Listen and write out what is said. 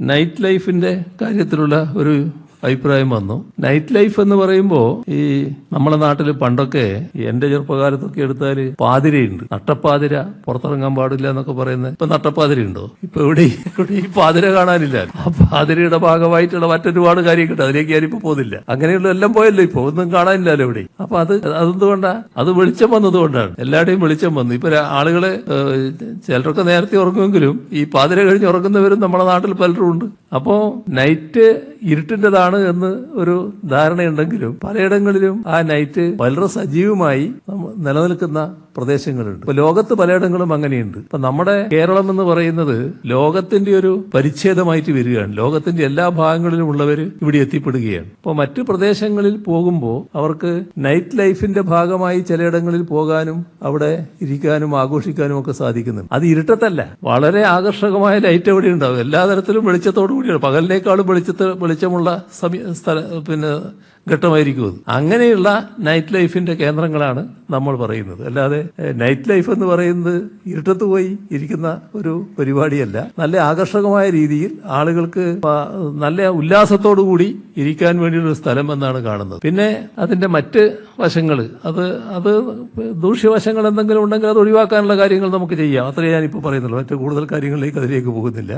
Night ലൈഫിന്റെ കാര്യത്തിലുള്ള ഒരു അഭിപ്രായം വന്നു. നൈറ്റ് ലൈഫ് എന്ന് പറയുമ്പോ ഈ നമ്മളെ നാട്ടിൽ പണ്ടൊക്കെ എന്റെ ചെറുപ്പകാലത്തൊക്കെ എടുത്താൽ പാതിരയുണ്ട്. നട്ടപ്പാതിര പുറത്തിറങ്ങാൻ പാടില്ല എന്നൊക്കെ പറയുന്നത് ഇപ്പൊ നട്ടപ്പാതിര ഉണ്ടോ? ഇപ്പൊ എവിടെ? ഈ പാതിര കാണാനില്ല. ആ പാതിരയുടെ ഭാഗമായിട്ടുള്ള മറ്റൊരുപാട് കാര്യങ്ങളുണ്ട് അതിലേക്ക് ഞാനിപ്പോ പോകുന്നില്ല അങ്ങനെയുള്ള എല്ലാം പോയല്ലോ ഇപ്പൊ. ഒന്നും കാണാനില്ലല്ലോ ഇവിടെ അപ്പൊ അത് അതെന്തുകൊണ്ടാ? അത് വെളിച്ചം വന്നതുകൊണ്ടാണ്. എല്ലാവരുടെയും വെളിച്ചം വന്നു. ഇപ്പൊ ആളുകൾ ചിലരൊക്കെ നേരത്തെ ഉറങ്ങുമെങ്കിലും ഈ പാതിര കഴിഞ്ഞ് ഉറങ്ങുന്നവരും നമ്മുടെ നാട്ടിൽ പലരും ഉണ്ട് അപ്പോ നൈറ്റ് ഇരുട്ടിന്റെതാണ് എന്ന് ഒരു ധാരണയുണ്ടെങ്കിലും പലയിടങ്ങളിലും ആ നൈറ്റ് വളരെ സജീവമായി നിലനിൽക്കുന്ന പ്രദേശങ്ങളുണ്ട്. ഇപ്പൊ ലോകത്ത് പലയിടങ്ങളും അങ്ങനെയുണ്ട്. ഇപ്പൊ നമ്മുടെ കേരളം എന്ന് പറയുന്നത് ലോകത്തിന്റെ ഒരു പരിച്ഛേദമായിട്ട് വരികയാണ്. ലോകത്തിന്റെ എല്ലാ ഭാഗങ്ങളിലും ഉള്ളവർ ഇവിടെ എത്തിപ്പെടുകയാണ്. ഇപ്പൊ മറ്റു പ്രദേശങ്ങളിൽ പോകുമ്പോൾ അവർക്ക് നൈറ്റ് ലൈഫിന്റെ ഭാഗമായി ചിലയിടങ്ങളിൽ പോകാനും അവിടെ ഇരിക്കാനും ആഘോഷിക്കാനും ഒക്കെ സാധിക്കുന്നുണ്ട്. അത് ഇരുട്ടത്തല്ല. വളരെ ആകർഷകമായ ലൈറ്റ് അവിടെ ഉണ്ടാവും. എല്ലാ തരത്തിലും വെളിച്ചത്തോടു കൂടിയാണ് പകലിനേക്കാളും വെളിച്ചത്ത് വെളിച്ചമുള്ള സമയ സ്ഥല പിന്നെ ഘട്ടമായിരിക്കും അത്. അങ്ങനെയുള്ള നൈറ്റ് ലൈഫിന്റെ കേന്ദ്രങ്ങളാണ് നമ്മൾ പറയുന്നത്. അല്ലാതെ നൈറ്റ് ലൈഫ് എന്ന് പറയുന്നത് ഇരുട്ടത്ത് പോയി ഇരിക്കുന്ന ഒരു പരിപാടിയല്ല. നല്ല ആകർഷകമായ രീതിയിൽ ആളുകൾക്ക് നല്ല ഉല്ലാസത്തോടു കൂടി ഇരിക്കാൻ വേണ്ടിയുള്ള ഒരു സ്ഥലം എന്നാണ് കാണുന്നത്. പിന്നെ അതിന്റെ മറ്റ് വശങ്ങൾ അത് അത് ദൂഷ്യവശങ്ങൾ എന്തെങ്കിലും ഉണ്ടെങ്കിൽ അത് ഒഴിവാക്കാനുള്ള കാര്യങ്ങൾ നമുക്ക് ചെയ്യാം. അത്രേ ഞാനിപ്പോൾ പറയുന്നുള്ളൂ. മറ്റു കൂടുതൽ കാര്യങ്ങളിലേക്ക് അതിലേക്ക് പോകുന്നില്ല.